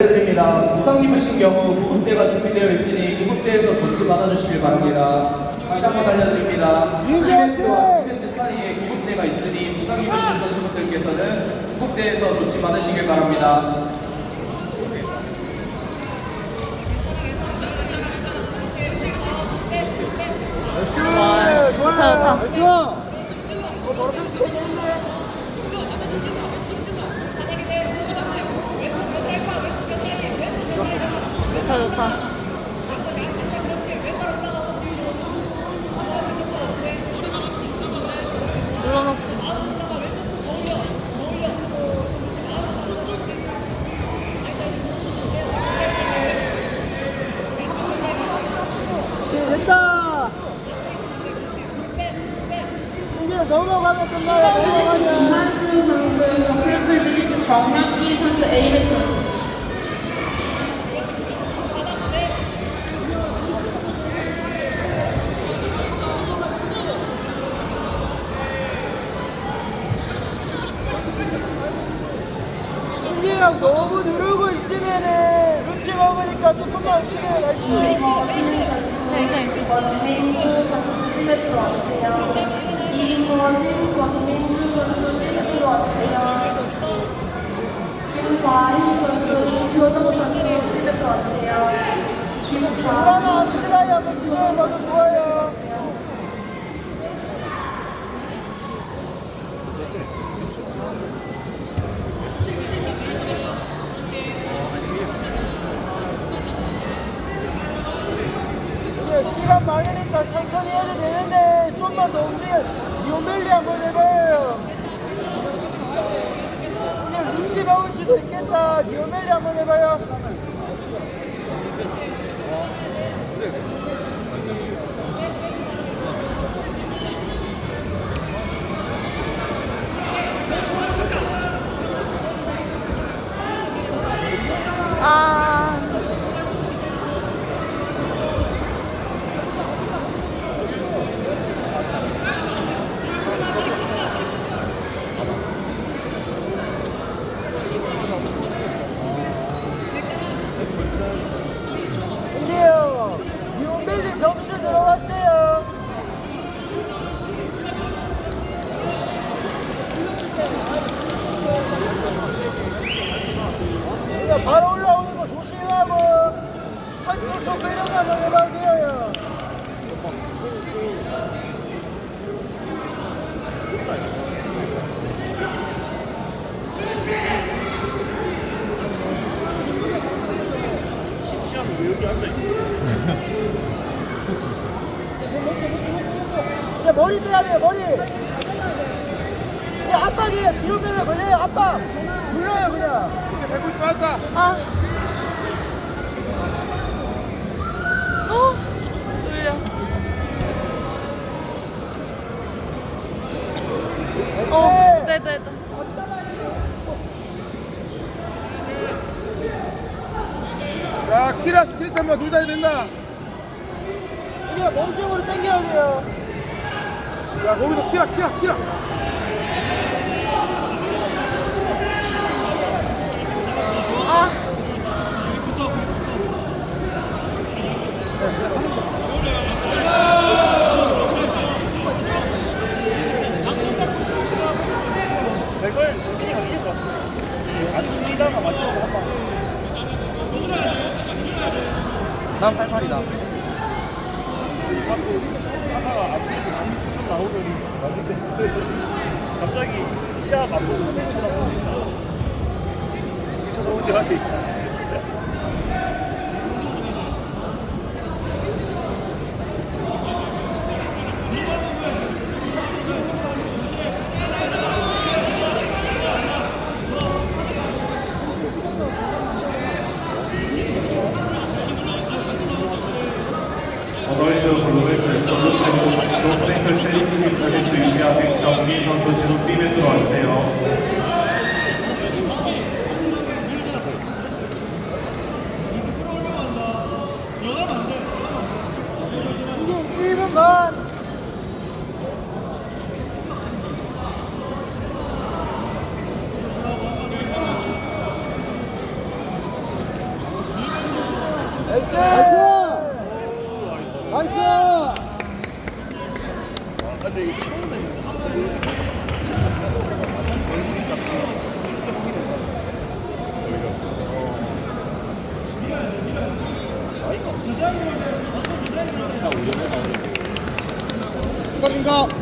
드립니다. 부상 입으신 경우 구급대가 준비되어 있으니 구급대에서 조치 받아주시길 바랍니다. 다시 한번 알려드립니다. 시멘트와 시멘트 사이에 구급대가 있으니 부상 입으신 선수분들께서는 구급대에서 조치 받으시길 바랍니다. 와, 좋다, 좋다. 좋다, 좋다. 눌러놓고. 됐다. 이제 넘어가면 끝나요. 넘어가면. 김한수 선수, 정트리플 주짓수 정현기 선수 승기랑 너무 누르고 있으면은 눈치 먹으니까 조금만 쉬게 날수 이서진 선수, 괜찮아, 권민주 선수 시매트로 와주세요. 이서진, 권민주 선수 시매트로 와주세요. 김과희 선수, 김효정 선수 많으니까 천천히 해도 되는데 좀만 더 움직여. 이오멜리 한번 해봐요. 그냥 눈치 먹을 수도 있겠다. 이오멜리 한번 해봐요 바로 올라오는 거 조심하고. 한쪽 쪽 내려가서 해봐도 돼요. 이제 머리 빼야 돼요 머리. 이 압박이에요. 뒤로 빼면 걸려요 압박. 눌러요 그냥 아. 어, 졸려. 어, 네. 됐다, 됐다. 야, 키라 스트레이트 한번 둘다 해야 된다. 그냥 몸쪽으로 당겨야 돼요 야, 거기서 키라, 키라, 키라. 아, 제걸 재민이가 이길 것 같은데. 안 뚫리다가 마지막에 한 방. 난 88이다. 하다가 갑자기 시합 앞으로 내 쳐다보니까 이 쳐다보지 말이 Odolnie produkty produkty produkty czynniki wykorzystują ja tych ciągnie są zaczynutliwe drożdże. Ezra! Ezra! 지 자릿수 유시아 백정미 선수 제로 B에 들어와주세요. 이제 1분만 나이스! 나이스! 근데 이게 처음에는 축하드립니다.